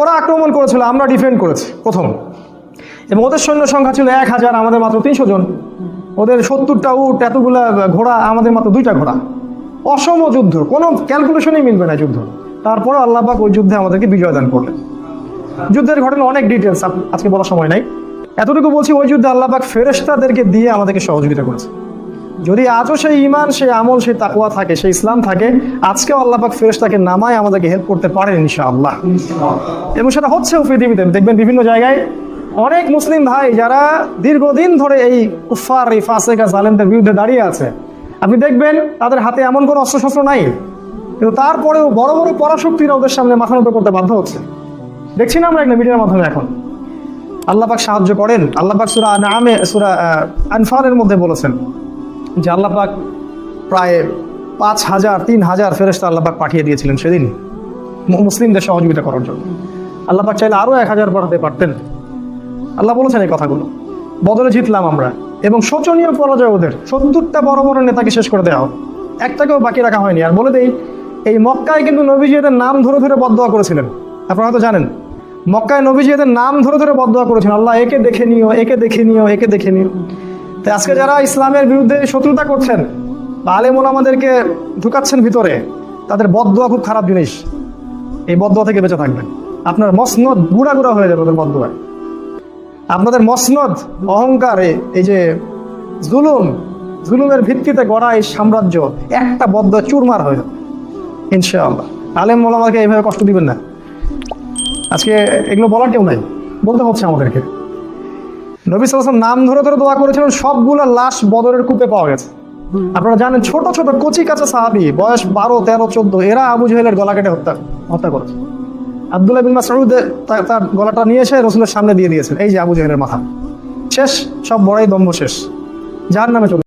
ওরা আক্রমণ করেছিল, আমরা ডিফেন্ড করেছি, প্রথম। এবং ওদের সৈন্য সংখ্যা ছিল এক হাজার, আমাদের মাত্র তিনশো জন। ওদের সত্তরটা উট, এতগুলা ঘোড়া, আমাদের মাত্র দুইটা ঘোড়া। অসম যুদ্ধ, কোনো ক্যালকুলেশনই মিলবে না যুদ্ধ। তারপরে আল্লাহ পাক ওই যুদ্ধে আমাদেরকে বিজয় দান করলেন। যুদ্ধের ঘটনা অনেক ডিটেলস আজকে বলার সময় নাই। এতটুকু বলছি, ওই যুদ্ধে আল্লাহ পাক ফেরেশতাদেরকে দিয়ে আমাদেরকে সহযোগিতা করেছে। যদি আজও সেই ইমান সেই আমল, সেই তাকুয়া থাকে, সেই ইসলাম থাকে, আজকেও আল্লাহ পাক ফেরেশতাকে নামায় আমাদেরকে হেল্প করতে পারেন ইনশাআল্লাহ। এবং সেটা হচ্ছেও পৃথিবীতে দেখবেন বিভিন্ন জায়গায় অনেক মুসলিম ভাই যারা দীর্ঘদিন ধরে এই কুফার এই ফাসেকা জালেমদের বিরুদ্ধে দাঁড়িয়ে আছে। আপনি দেখবেন তাদের হাতে এমন কোনো অস্ত্রশস্ত্র নাই। কিন্তু তারপরেও বড় বড় পরাশক্তিরা ওদের সামনে মাথা নত করতে বাধ্য হচ্ছে। দেখছি না আমরা একটা মিডিয়ার মাধ্যমে এখন। আল্লাহ পাক সাহায্য করেন। আল্লাহ পাক সুরা নামে সুরা আনফারের মধ্যে বলেছেন যে আল্লাহ পাক প্রায় পাঁচ হাজার, তিন হাজার ফেরেস্তা আল্লাহ পাক পাঠিয়ে দিয়েছিলেন সেদিন। মুসলিমদের সহযোগিতা করার জন্য। আল্লাহ পাক চাইলে আরও এক হাজার পাঠাতে পারতেন। আল্লাহ বলেছেন এই কথাগুলো। বদলে জিতলাম আমরা। এবং শোচনীয় পরাজয় ওদের। সত্তরটা বড় বড় নেতাকে শেষ করে দেওয়া। একটাকেও বাকি রাখা হয়নি। আর বলে দেই, এই মক্কায় কিন্তু নবীজি এদের নাম ধরে ধরে বদয়া করেছিলেন। আপনারা হয়তো জানেন, মক্কায় নবীজি এদের নাম ধরে ধরে বদয়া করেছেন আল্লাহ একে দেখে নিও, একে দেখে নিও, একে দেখে নিও। আজকে যারা ইসলামের বিরুদ্ধে শত্রুতা করছেন বা আলেমুল আমাদেরকে ঢুকাচ্ছেন ভিতরে, তাদের বদয়া খুব খারাপ জিনিস। এই বদয়া থেকে বেঁচে থাকবেন। আপনার মসনদ গুড়া গুড়া হয়ে যাবে ওদের বদয়ায় আপনাদের মসনদ, অহংকার, এই যে জুলুম, জুলুমের ভিত্তিতে গড়া এই সাম্রাজ্য, একটা বদ্ধ চুরমার হয়ে যাবে। ইনশাআল্লাহ। আলেম মোলামাকে এইভাবে কষ্ট দিবেন না। আজকে এগুলো বলার কেউ নাই। বলতে হচ্ছে আমাদেরকে। নবী সালাম নাম ধরে ধরে দোয়া করেছিলেন, সবগুলো লাশ বদরের কূপে পাওয়া গেছে। আপনারা জানেন ছোট ছোট কচি কাছে সাহাবি, বয়স বারো, তেরো, চোদ্দ, এরা আবু জহেলের গলা কেটে হত্যা হত্যা করেছে। আবদুল্লাহ বিন মাসউদ তার গলাটা নিয়ে এসে রসুলের সামনে দিয়ে দিয়েছেন। এই যে আবু জহেলের মাথা। শেষ, সব বড়াই দম্ভ শেষ। যার নামে চলে